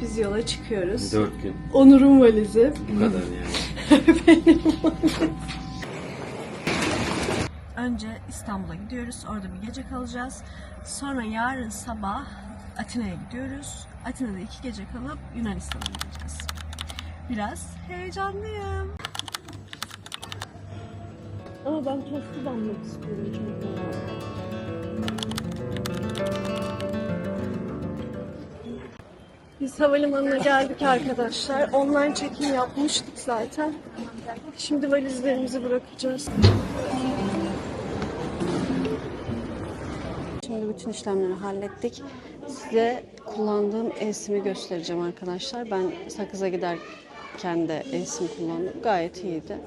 Biz yola çıkıyoruz. Dört gün. Onur'un valizi. Bu kadar yani. Önce İstanbul'a gidiyoruz. Orada bir gece kalacağız. Sonra yarın sabah Atina'ya gidiyoruz. Atina'da iki gece kalıp Yunanistan'a gideceğiz. Biraz heyecanlıyım. Ama ben tostu banmak istiyorum çok Biz havalimanına geldik arkadaşlar. Online check-in yapmıştık zaten. Şimdi valizlerimizi bırakacağız. Şimdi bütün işlemleri hallettik. Size kullandığım eSIM'i göstereceğim arkadaşlar. Ben sakıza giderken de eSIM kullandım. Gayet iyiydi.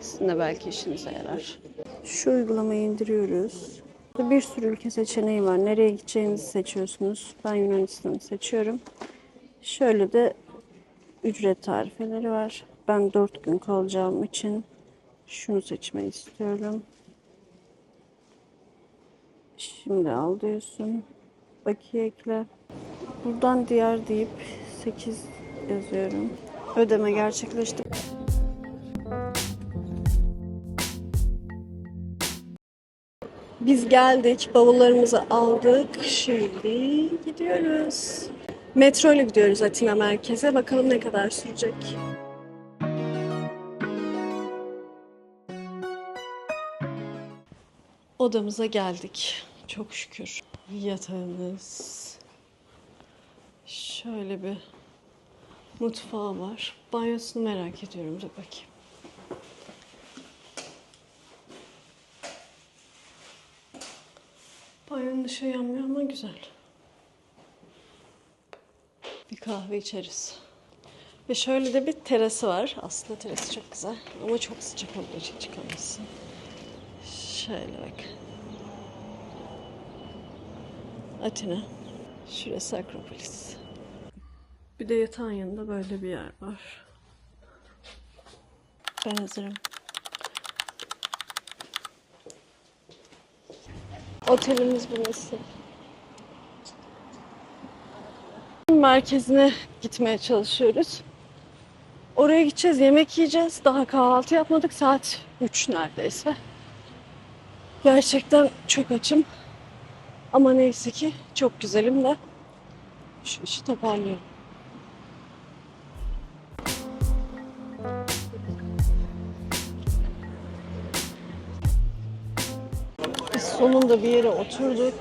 Sizin de belki işinize yarar. Şu uygulamayı indiriyoruz. Bir sürü ülke seçeneği var. Nereye gideceğinizi seçiyorsunuz. Ben Yunanistan'ı seçiyorum. Şöyle de ücret tarifeleri var. Ben 4 gün kalacağım için şunu seçmeyi istiyorum. Şimdi al diyorsun. Bakiye ekle. Buradan diğer deyip 8 yazıyorum. Ödeme gerçekleşti. Biz geldik, bavullarımızı aldık. Şimdi gidiyoruz. Metro ile gidiyoruz Atina merkeze. Bakalım ne kadar sürecek. Odamıza geldik. Çok şükür. Yatağımız. Şöyle bir mutfağı var. Banyosunu merak ediyorum. Dur bakayım. Banyonun ışığı yanmıyor ama güzel. Bir kahve içeriz. Ve şöyle de bir terası var. Aslında terası çok güzel. Ama çok sıcak olduğu için çıkamazsın. Şöyle bak. Atina. Şurası Akropolis. Bir de yatağın yanında böyle bir yer var. Ben hazırım. Otelimiz burası. Merkezine gitmeye çalışıyoruz. Oraya gideceğiz, yemek yiyeceğiz. Daha kahvaltı yapmadık. Saat 3 neredeyse. Gerçekten çok açım. Ama neyse ki çok güzelim de şu işi toparlıyorum. Sonunda bir yere oturduk.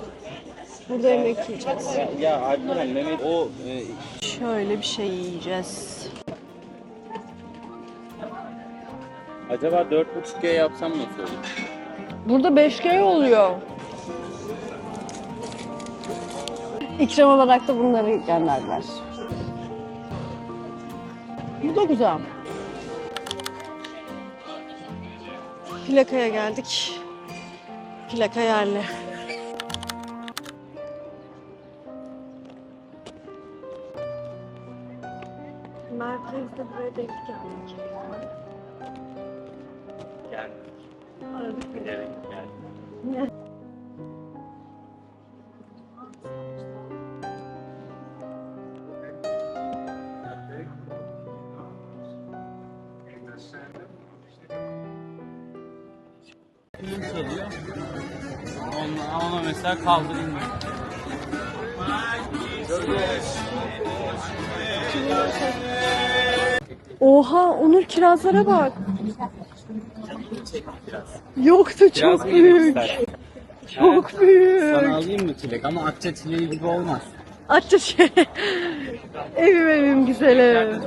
Burada yemek yiyeceğiz. Ya Alperen Mehmet o e, Şöyle bir şey yiyeceğiz. acaba 4.5G yapsam nasıl olur? Burada 5G oluyor. İkram olarak da bunları gönderdiler. Bu da güzel. Plakaya geldik. Plaka yerli. Merkezde buraya denk geldik. Geldik. Aradık bir Bilerek geldik. Mesela kaldırayım. Oha Onur kirazlara bak. Yoktu çok büyük. Çok büyük. Sana alayım mı çilek ama Akça çileği gibi olmaz. Açça şey. evim evim güzelim.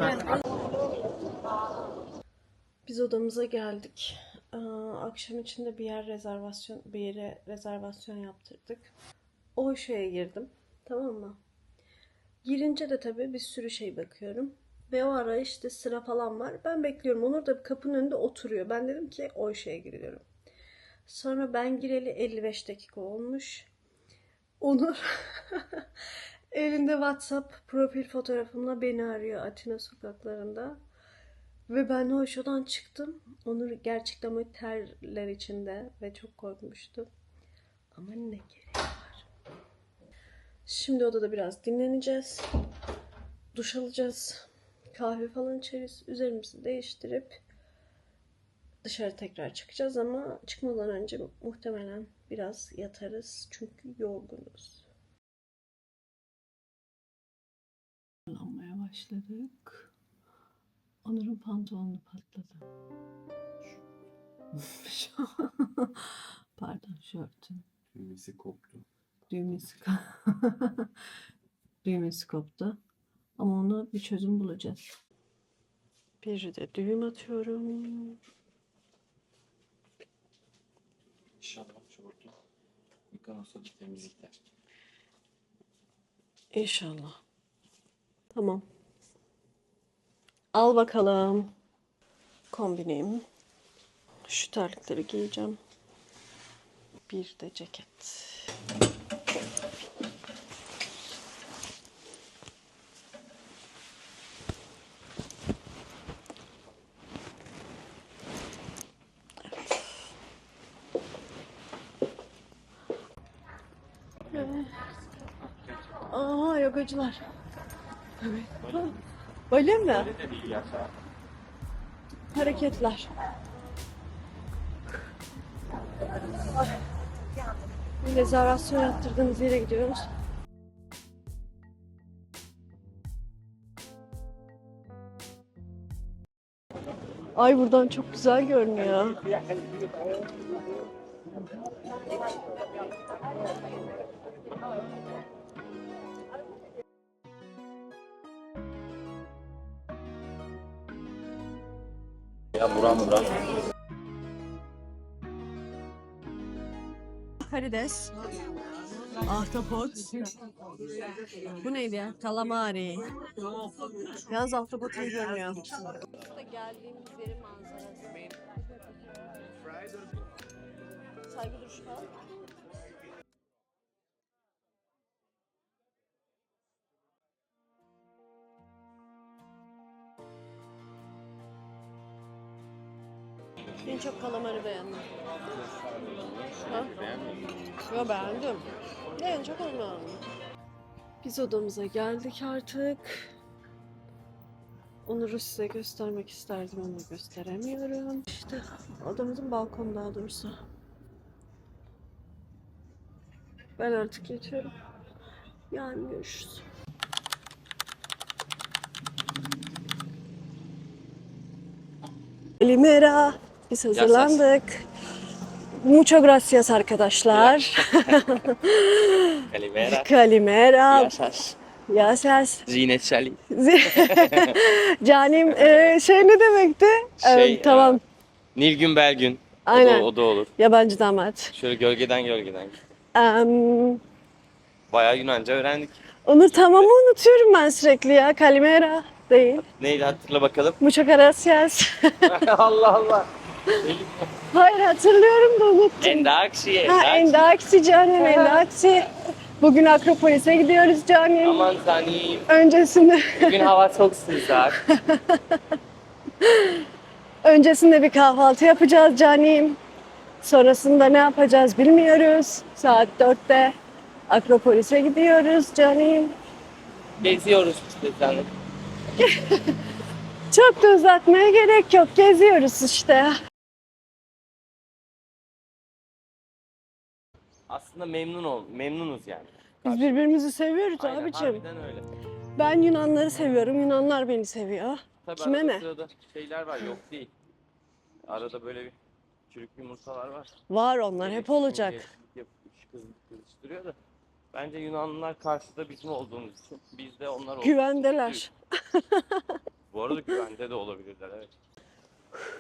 Biz odamıza geldik. Aa, akşam içinde bir yer rezervasyon bir yere rezervasyon yaptırdık. O şeye girdim. Tamam mı? Girince de tabii bir sürü şey bakıyorum. Ve o ara işte sıra falan var. Ben bekliyorum. Onur da kapının önünde oturuyor. Ben dedim ki o şeye giriyorum. Sonra ben gireli 55 dakika olmuş. Onur elinde WhatsApp profil fotoğrafımla beni arıyor Atina sokaklarında. Ve ben o şodan çıktım. Onur gerçekten böyle terler içinde ve çok korkmuştu. Ama ne gerek var. Şimdi odada biraz dinleneceğiz. Duş alacağız. Kahve falan içeriz. Üzerimizi değiştirip dışarı tekrar çıkacağız ama çıkmadan önce muhtemelen biraz yatarız. Çünkü yorgunuz. Kullanmaya başladık. Onur'un pantolonu patladı. Pardon şörtün. Düğmesi koptu. Düğmesi, düğmesi koptu. Ama onu bir çözüm bulacağız. Bir de düğüm atıyorum. İnşallah şortu yıkanırsa bir temizlikler. İnşallah. Tamam. Al bakalım. Kombinim. Şu terlikleri giyeceğim. Bir de ceket. Aha yogacılar. Evet. Öyle mi? Ne de değil yaşa. Hareketler. Ay. Rezervasyon yaptırdığımız yere gidiyoruz. Ay buradan çok güzel görünüyor. Ya buram buram. Karides. Ahtapot. Bu neydi ya? Kalamari. Yalnız ahtapot iyi görünüyor. Geldiğimiz yerin manzarası. Saygı duruşu En çok kalamarı beğendim. Ha? Yo beğendim. Ne en çok onu beğendim. Biz odamıza geldik artık. Onur'u size göstermek isterdim ama gösteremiyorum. İşte odamızın balkonu daha doğrusu. Ben artık yatıyorum. Yarın görüşürüz. Limera. Biz hazırlandık. Mucho gracias arkadaşlar. Calimera. Kalimera. Yasas. Gracias. Zine Şali. Canim e, şey ne demekti? Şey, E, tamam. Nilgün Belgün. O Aynen. da, o da olur. Yabancı damat. Şöyle gölgeden gölgeden. Em, Bayağı Yunanca öğrendik. onu tamamı unutuyorum ben sürekli ya. Kalimera değil. Neydi hatırla bakalım. Mucho gracias. Allah Allah. Hayır hatırlıyorum da unuttum. Endaksi, Ha endaksi. endaksi canım endaksi. Bugün Akropolis'e gidiyoruz canım. Aman tanrım. Öncesinde Bugün hava çok sıcak. öncesinde bir kahvaltı yapacağız canım. Sonrasında ne yapacağız bilmiyoruz. Saat 4'te Akropolis'e gidiyoruz canım. Geziyoruz işte canım. Çok da uzatmaya gerek yok. Geziyoruz işte. Aslında memnun ol, memnunuz yani. Biz birbirimizi seviyoruz Aynen, abicim. harbiden öyle. Ben Yunanları seviyorum. Yunanlar beni seviyor. Tabii Kime arada ne? sırada şeyler var, yok değil. Arada böyle bir çürük yumurtalar var. Var onlar hep olacak. Kız- kızıştırıyor da. Bence Yunanlılar karşıda bizim olduğumuz için biz de onlar olduğumuz Güvendeler. Bu arada güvende de olabilirler evet.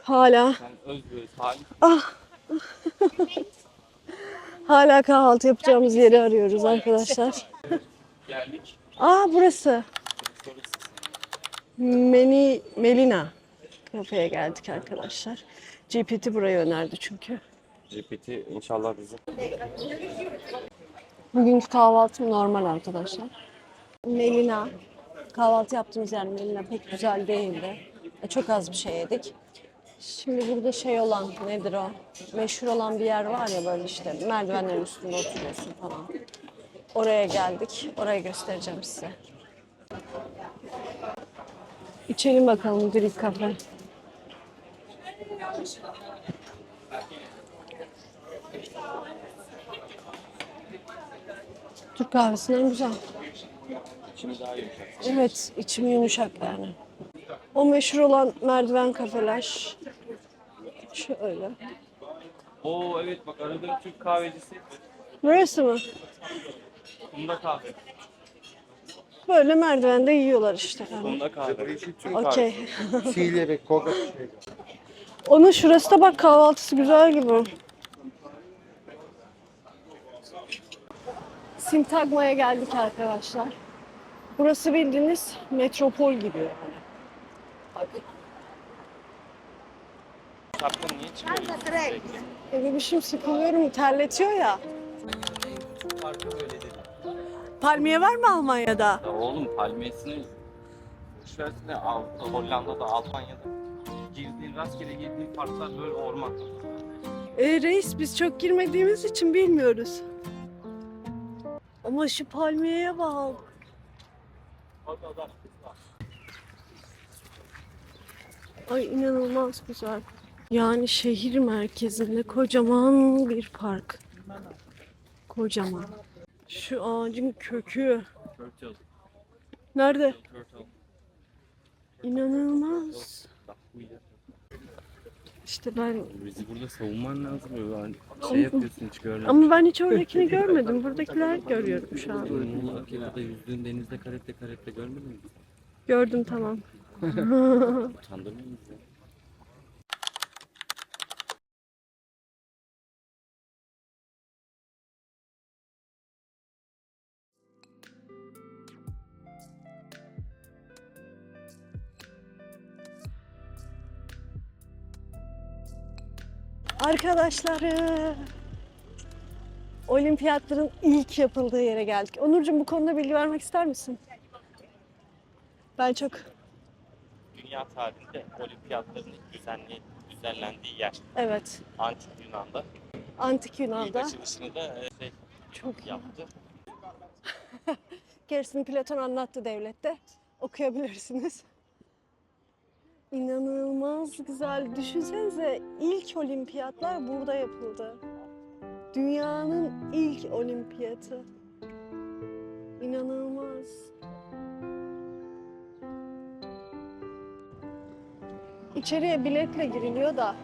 Hala Sen özgür, salim. hala kahvaltı yapacağımız yeri arıyoruz arkadaşlar. Geldik. Aa burası. Meni Melina kafeye geldik arkadaşlar. GPT burayı önerdi çünkü. GPT inşallah bizi. Bugünkü kahvaltım normal arkadaşlar. Melina. Kahvaltı yaptığımız yer Melina pek güzel değildi. E, Çok az bir şey yedik. Şimdi burada şey olan nedir o? Meşhur olan bir yer var ya böyle işte merdivenlerin üstünde oturuyorsun falan. Oraya geldik. Orayı göstereceğim size. İçelim bakalım Greek kafe. Türk kahvesinden güzel. Şimdi daha yumuşak. Evet, içim yumuşak yani. O meşhur olan merdiven kafeler. Şöyle. Oo evet bak aradığım Türk kahvecisi. Burası mı? Bunda kahve. Böyle merdivende yiyorlar işte. Yani. Bunda kahve. Türk Okey. Çiğleri, kola şey. Onun şurası da bak kahvaltısı güzel gibi. Sintagma'ya geldik arkadaşlar. Burası bildiğiniz metropol gibi yani. Bak. Şapkanı niye sürekli? E bebişim sıkılıyorum terletiyor ya. Farkı böyle dedi. Palmiye var mı Almanya'da? Ya oğlum palmiyesini Al Hollanda'da, Almanya'da girdiğin rastgele girdiğin parklar böyle orman. E reis biz çok girmediğimiz için bilmiyoruz. Ama şu palmiyeye bak. Orada da Ay inanılmaz güzel. Yani şehir merkezinde kocaman bir park. Kocaman. Şu ağacın kökü. Nerede? İnanılmaz. İşte ben Bizi burada savunman lazım. Yani şey yapıyorsun hiç görmedim. ama ben hiç oradakini görmedim. Buradakiler görüyorum şu an. Akyaka'da yüzdüğün denizde karette karette görmedin mi? Gördüm tamam. Utandırmıyor musun? ya? Arkadaşları. Olimpiyatların ilk yapıldığı yere geldik. Onurcuğum bu konuda bilgi vermek ister misin? Ben çok Dünya tarihinde olimpiyatların ilk düzenli, düzenlendiği yer. evet. Antik Yunan'da. Antik İlk Yunan'da açılışını da e, şey çok yaptı. Gerisini Platon anlattı devlette. Okuyabilirsiniz. İnanılmaz güzel. Düşünsenize ilk olimpiyatlar burada yapıldı. Dünyanın ilk olimpiyatı. İnanılmaz. İçeriye biletle giriliyor da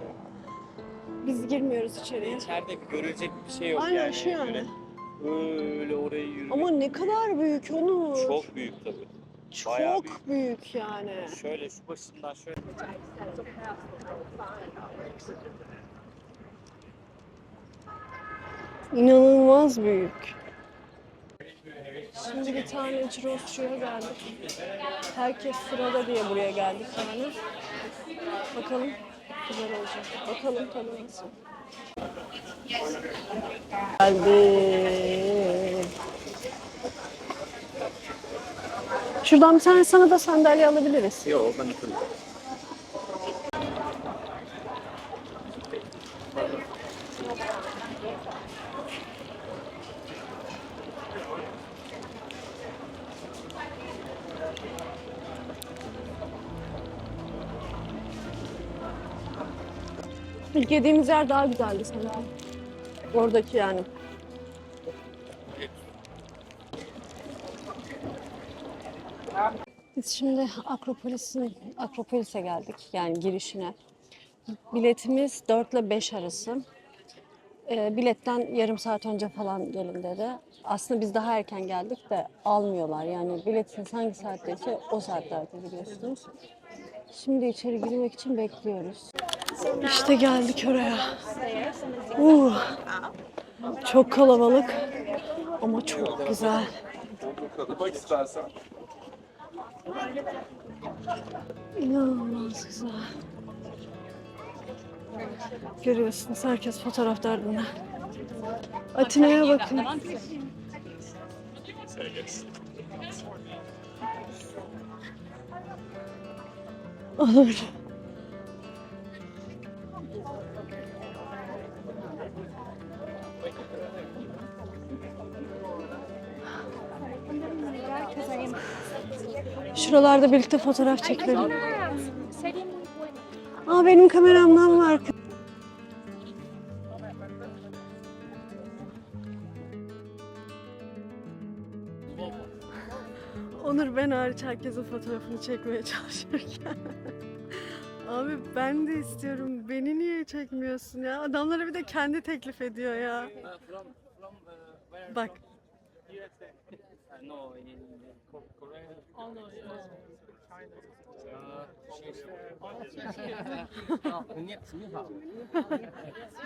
biz girmiyoruz içeriye. İçeride görülecek bir şey yok Aynen yani. şu yani. Öyle, oraya yürümek Ama ne kadar büyük Onur. çok büyük tabii. Çok bayağı büyük. büyük. yani. Şöyle şu başından şöyle. İnanılmaz büyük. Şimdi bir tane churrosçuya geldik. Herkes sırada diye buraya geldik yani. Bakalım güzel olacak. Bakalım tadı nasıl. Geldi. Şuradan bir tane sana da sandalye alabiliriz. Yok ben oturuyorum. Yediğimiz yer daha güzeldi sanırım. Oradaki yani. Biz şimdi Akropolis'in Akropolis'e geldik yani girişine. Biletimiz 4 ile 5 arası. Ee, biletten yarım saat önce falan gelin dedi. Aslında biz daha erken geldik de almıyorlar. Yani biletiniz hangi saatteyse o saatlerde gidiyorsunuz. Şimdi içeri girmek için bekliyoruz. İşte geldik oraya. Uh, çok kalabalık ama çok güzel. Bak istersen. İnanılmaz güzel. Görüyorsunuz herkes fotoğraf derdinde. Atina'ya bakın. Olur. Şuralarda birlikte fotoğraf çekelim. Aa benim kameramdan var. Onur ben hariç herkesin fotoğrafını çekmeye çalışırken. Abi ben de istiyorum. Beni niye çekmiyorsun ya? Adamlara bir de kendi teklif ediyor ya. Bak.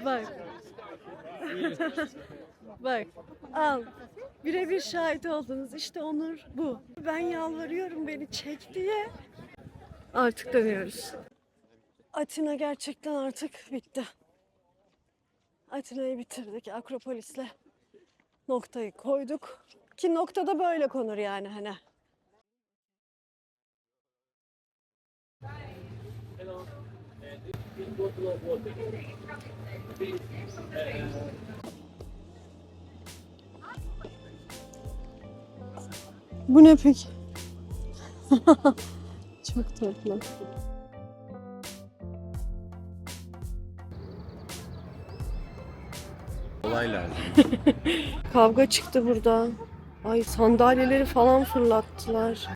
Bak. Bak. Al. Birebir şahit oldunuz. İşte Onur bu. Ben yalvarıyorum beni çek diye. Artık dönüyoruz. Atina gerçekten artık bitti. Atina'yı bitirdik. Akropolis'le noktayı koyduk. Ki noktada böyle konur yani hani. Bu ne peki? Çok tatlı. Olay lazım. Kavga çıktı burada. Ay sandalyeleri falan fırlattılar.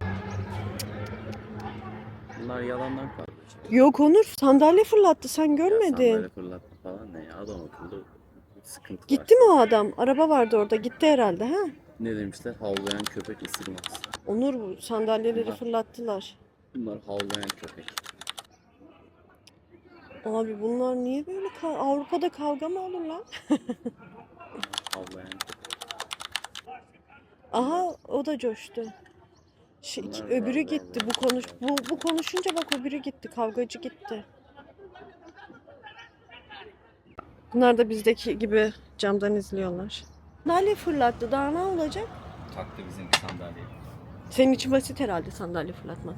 Bunlar yalandan kaldı. Yok Onur sandalye fırlattı sen görmedin. Sandalye fırlatma falan ne ya? Adam akıllı sıkıntı Gitti var. mi o adam? Araba vardı orada. Gitti herhalde ha? Ne demişler? Havlayan köpek ısırmaz. Onur bu sandalyeleri Bunlar- fırlattılar. Bunlar havlayan köpek. Abi bunlar niye böyle ka- Avrupa'da kavga mı olur lan? Havlayan köpek. Aha o da coştu. Şey, Bunlar öbürü gitti. Bu konuş bu bu konuşunca bak öbürü gitti. Kavgacı gitti. Bunlar da bizdeki gibi camdan izliyorlar. Sandalye fırlattı. Daha ne olacak? Taktı bizim sandalyeyi. Senin için basit herhalde sandalye fırlatmak.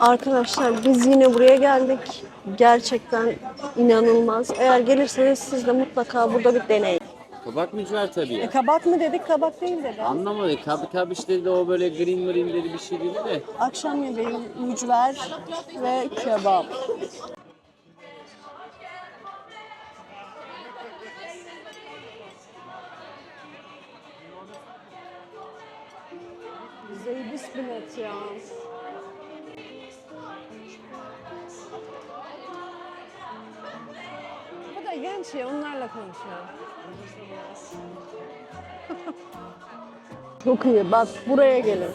Arkadaşlar biz yine buraya geldik. Gerçekten inanılmaz. Eğer gelirseniz siz de mutlaka burada bir deneyin. Kabak mücver tabii E, kabak mı dedik, kabak değil dedi. Anlamadık. Kab kabiş dedi o böyle green green dedi bir şey dedi de. Akşam yemeği, mücver ve kebap. Zeybis bilet ya. Genç ya, onlarla konuşuyor. Çok iyi, bak buraya gelin.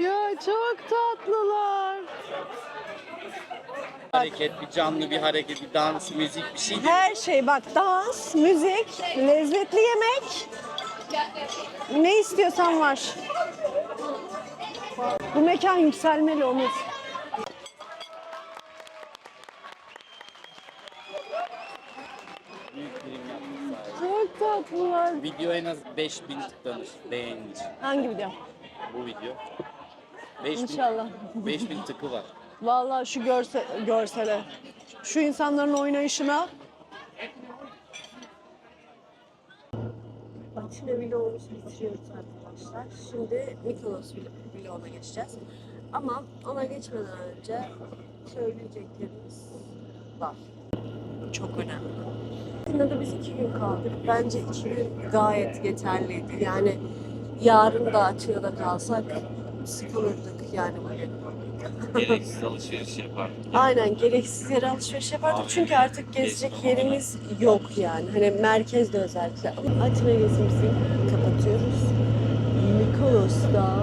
Ya çok tatlılar. Hareket, bir canlı bir hareket, bir dans, müzik bir şey. Her şey bak dans, müzik, lezzetli yemek. Ne istiyorsan var. Bu mekan yükselmeli yapmışlar. Çok tatlılar. Video en az 5000 tıklanır beğenici. Hangi video? Bu video. 5000, İnşallah. 5000 tıkı var. Vallahi şu görse, görsele, şu insanların oynayışına. Atina vlogumuzu bitiriyoruz arkadaşlar. Şimdi Mikonos vlog- vloguna geçeceğiz. Ama ona geçmeden önce söyleyeceklerimiz var. Çok önemli. Atina'da biz iki gün kaldık. Bence iki gün gayet yeterliydi. Yani yarın da Atina'da kalsak sıkılırdık yani bugün. Gereksiz alışveriş yapar. Aynen gereksiz yere alışveriş yapardık çünkü artık gezecek yerimiz yok yani. Hani merkezde özellikle. Atina gezimizi kapatıyoruz. Mikonos'ta